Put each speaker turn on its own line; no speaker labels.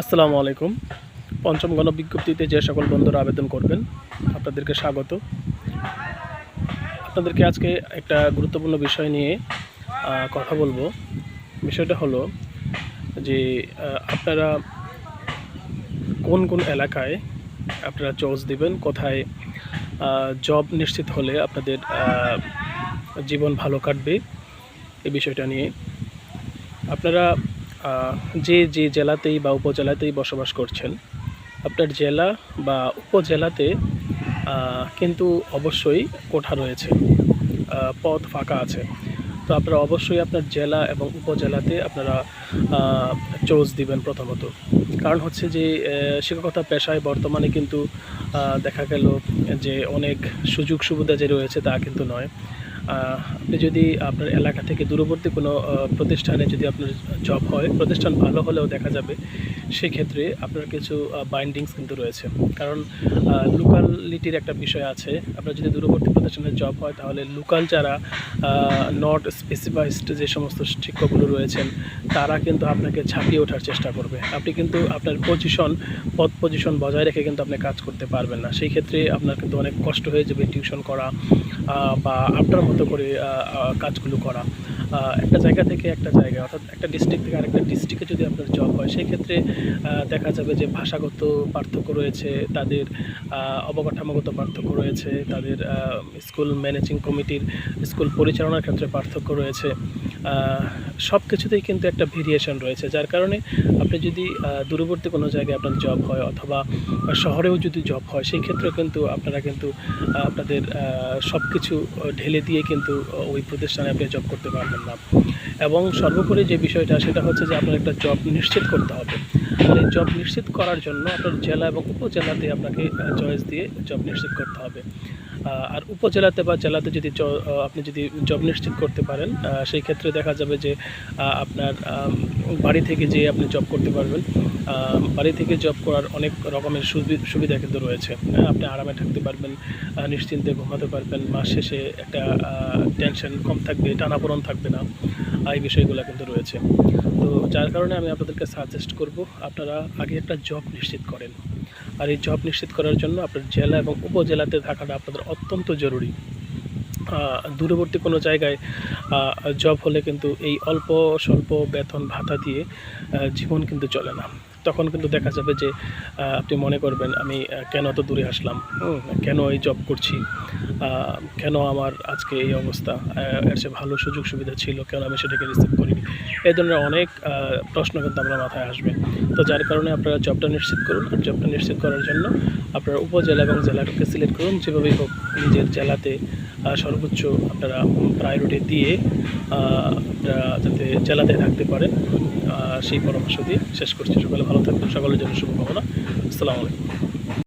আসসালামু আলাইকুম। পঞ্চম গণবিজ্ঞপ্তিতে যে সকল বন্ধুরা আবেদন করবেন, আপনাদেরকে স্বাগত। আপনাদেরকে আজকে একটা গুরুত্বপূর্ণ বিষয় নিয়ে কথা বলব। বিষয়টা হলো যে আপনারা কোন কোন এলাকায় আপনারা চোজ দিবেন, কোথায় জব নিশ্চিত হলে আপনাদের জীবন ভালো কাটবে এই বিষয়টা নিয়ে। আপনারা যে যে জেলাতেই বা উপজেলাতেই বসবাস করছেন, আপনার জেলা বা উপজেলাতে কিন্তু অবশ্যই কোঠা রয়েছে পদ ফাঁকা আছে। তো আপনারা অবশ্যই আপনার জেলা এবং উপজেলাতে আপনারা চোজ দিবেন প্রথমত। কারণ হচ্ছে যে শিক্ষকতা পেশায় বর্তমানে কিন্তু দেখা গেল যে অনেক সুযোগ সুবিধা যে রয়েছে তা কিন্তু নয়। আপনি যদি আপনার এলাকা থেকে দূরবর্তী কোনো প্রতিষ্ঠানে যদি আপনার জব হয়, প্রতিষ্ঠান ভালো হলেও দেখা যাবে, সেক্ষেত্রে আপনার কিছু বাইন্ডিংস কিন্তু রয়েছে। কারণ লোকালিটির একটা বিষয় আছে। আপনার যদি দূরবর্তী প্রতিষ্ঠানে জব হয়, তাহলে লোকাল যারা নট স্পেসিফাইসড যে সমস্ত শিক্ষকগুলো রয়েছেন, তারা কিন্তু আপনাকে ছাপিয়ে ওঠার চেষ্টা করবে। আপনি কিন্তু আপনার পজিশন পদ পজিশন বজায় রেখে কিন্তু আপনি কাজ করতে পারবেন না। সেই ক্ষেত্রে আপনার কিন্তু অনেক কষ্ট হয়ে যাবে টিউশন করা বা আপনার মতো করে কাজগুলো করা। একটা জায়গা থেকে একটা জায়গা, অর্থাৎ একটা ডিস্ট্রিক্ট থেকে আরেকটা ডিস্ট্রিক্টে যদি আপনার জব হয় সেই ক্ষেত্রে দেখা যাবে যে ভাষাগত পার্থক্য রয়েছে, তাদের অবকাঠামোগত পার্থক্য রয়েছে, তাদের স্কুল ম্যানেজিং কমিটির স্কুল পরিচালনার ক্ষেত্রে পার্থক্য রয়েছে। সব কিছুতেই কিন্তু একটা ভেরিয়েশন রয়েছে, যার কারণে আপনি যদি দূরবর্তী কোনো জায়গায় আপনার জব হয়, অথবা শহরেও যদি জব হয় সেই ক্ষেত্রে কিন্তু আপনারা কিন্তু আপনাদের সব কিছু ঢেলে দিয়ে কিন্তু ওই প্রতিষ্ঠানে আপনি জব করতে পারবেন। না এবং সর্বোপরি যে বিষয়টা সেটা হচ্ছে যে আপনার একটা জব নিশ্চিত করতে হবে। আর এই জব নিশ্চিত করার জন্য আপনার জেলা এবং উপজেলাতে আপনাকে চয়েস দিয়ে জব নিশ্চিত করতে হবে। আর উপজেলাতে বা জেলাতে যদি আপনি যদি জব নিশ্চিত করতে পারেন সেই ক্ষেত্রে দেখা যাবে যে আপনার বাড়ি থেকে যে আপনি জব করতে পারবেন। বাড়ি থেকে জব করার অনেক রকমের সুবি- সুবিধা কিন্তু রয়েছে। হ্যাঁ, আপনি আরামে থাকতে পারবেন নিশ্চিন্তে ঘুমাতে পারবেন মাস শেষে একটা টেনশন কম থাকবে টানাপোড়ন থাকবে। না এই বিষয়গুলো কিন্তু রয়েছে। তো যার কারণে আমি আপনাদেরকে সাজেস্ট করব, আপনারা আগে একটা জব নিশ্চিত করেন। আর এই জব নিশ্চিত করার জন্য আপনার জেলা এবং উপজেলাতে থাকাটা আপনাদের অত্যন্ত জরুরি। দূরবর্তী কোনো জায়গায় জব হলে কিন্তু এই অল্প স্বল্প বেতন ভাতা দিয়ে জীবন কিন্তু চলে না। তখন কিন্তু দেখা যাবে যে আপনি মনে করবেন আমি কেন তো দূরে আসলাম? কেন এই জব করছি? কেন আমার আজকে এই অবস্থা? এর চেয়ে ভালো সুযোগ সুবিধা ছিল কেন আমি সেটাকে রিসিভ করিনি? এই ধরনের অনেক প্রশ্ন কিন্তু আপনার মাথায় আসবে। তো যার কারণে আপনারা জবটা নিশ্চিত করুন। আর জবটা নিশ্চিত করার জন্য আপনারা উপজেলা এবং জেলাটাকে সিলেক্ট করুন। যেভাবেই হোক নিজের জেলাতে সর্বোচ্চ আপনারা প্রায়োরিটি দিয়ে আপনারা যাতে জেলাতে থাকতে পারেন। সেই পরামর্শ দিয়ে শেষ করছি। সকালে ভালো থাকবেন সকলের জন্য শুভকামনা। আসসালামু আলাইকুম।